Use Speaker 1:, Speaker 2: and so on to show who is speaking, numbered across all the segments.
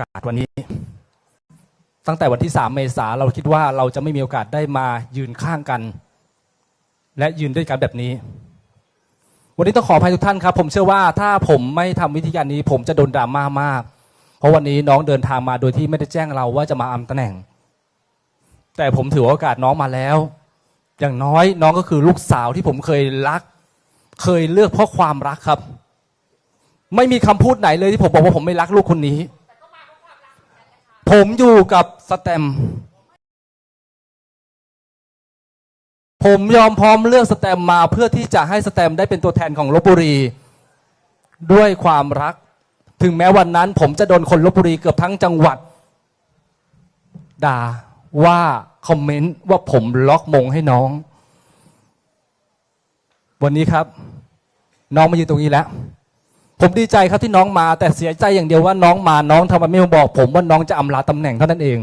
Speaker 1: อกาสวันนี้ ตั้งแต่วันที่ 3 เมษาเราคิดว่าเราจะไม่มีโอกาสได้มายืนข้างกัน และยืนด้วยกันแบบนี้ วันนี้ต้องขออภัยทุกท่านครับ ผมเชื่อว่าถ้าผมไม่ทำวิธีการนี้ ผมจะโดนดราม่ามาก เพราะวันนี้น้องเดินทางมาโดยที่ไม่ได้แจ้งเราว่าจะมาอำตำแหน่ง แต่ผมถือโอกาสน้องมาแล้ว อย่างน้อยน้องก็คือลูกสาวที่ผมเคยรัก เคยเลือกเพราะความรักครับไม่มีคำพูดไหนเลยที่ผมบอกว่าผมไม่รักลูกคนนี้ ผมอยู่กับสแตม ผมยอมพร้อมเลือกสแตมมาเพื่อที่จะให้สแตมได้เป็นตัวแทนของลบบุรี ด้วยความรัก ถึงแม้วันนั้น ผมจะโดนคนลบบุรีเกือบทั้งจังหวัด ด่าว่าคอมเมนต์ว่าผมล็อกมงให้น้อง วันนี้ครับ น้องมายืนตรงนี้แล้ว ผมดีใจครับที่น้องมา แต่เสียใจอย่างเดียวว่าน้องมาน้องทำไมไม่มาบอก ผมว่าน้องจะอำลาตำแหน่งเท่านั้นเอง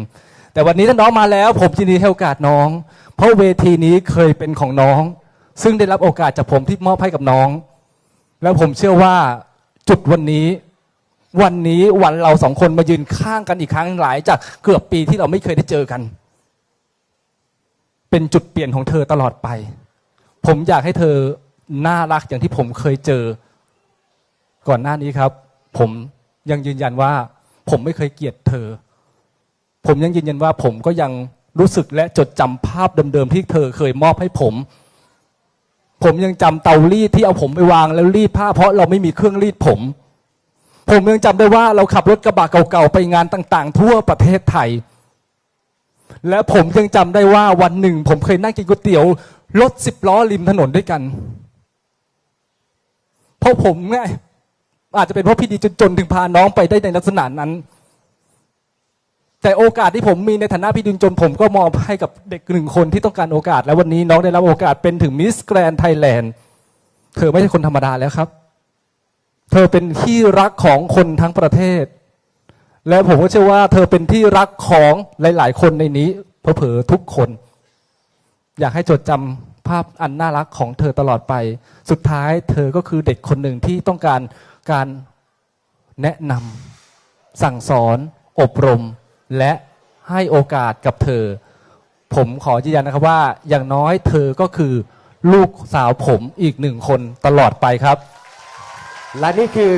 Speaker 1: แต่วันนี้ถ้าน้องมาแล้ว ผมยินดีให้โอกาสน้อง เพราะเวทีนี้เคยเป็นของน้อง ซึ่งได้รับโอกาสจากผมที่มอบให้กับน้อง แล้วผมเชื่อว่าจุดวันนี้ วันนี้วันเราสองคนมายืนข้างกันอีกครั้งหลายจากเกือบปีที่เราไม่เคยได้เจอกัน เป็นจุดเปลี่ยนของเธอตลอดไป ผมอยากให้เธอน่ารักอย่างที่ผมเคยเจอ ก่อนหน้านี้ครับ ผมยังยืนยันว่า ผมไม่เคยเกลียดเธอ ผมยังยืนยันว่า ผมก็ยังรู้สึกและจดจำภาพเดิมๆที่เธอเคยมอบให้ผม ผมยังจำเตารีดที่เอาผมไปวางแล้วรีดผ้าเพราะเราไม่มีเครื่องรีดผม ผมยังจำได้ว่าเราขับรถกระบะเก่าๆไปงานต่างๆ ทั่วประเทศไทย และผมยังจำได้ว่าวันหนึ่ง ผมเคยนั่งกินก๋วยเตี๋ยวรถสิบล้อริมถนนด้วยกัน เพราะผมไง อาจจะเป็นเพราะพี่ดีจนถึงพาน้องไปได้ในลักษณะนั้น แต่โอกาสที่ผมมีในฐานะพี่ดินจนผมก็มอบให้กับเด็กหนึ่งคนที่ต้องการโอกาส และวันนี้น้องได้รับโอกาสเป็นถึงมิสแกรนไทยแลนด์เธอไม่ใช่คนธรรมดาแล้วครับ เธอเป็นที่รักของคนทั้งประเทศ และผมก็เชื่อว่า เธอเป็นที่รักของหลาย ๆ คนในนี้เผลอๆทุกคน อยากให้จดจำภาพอันน่ารักของเธอตลอดไป สุดท้าย เธอก็คือเด็กคนหนึ่งที่ต้องการ การแนะนำสั่งสอน อบรม และให้โอกาสกับเธอ ผมขอยืนยันนะครับว่าอย่างน้อยเธอก็คือลูกสาวผมอีกหนึ่งคนตลอดไปครับ
Speaker 2: และนี่คือ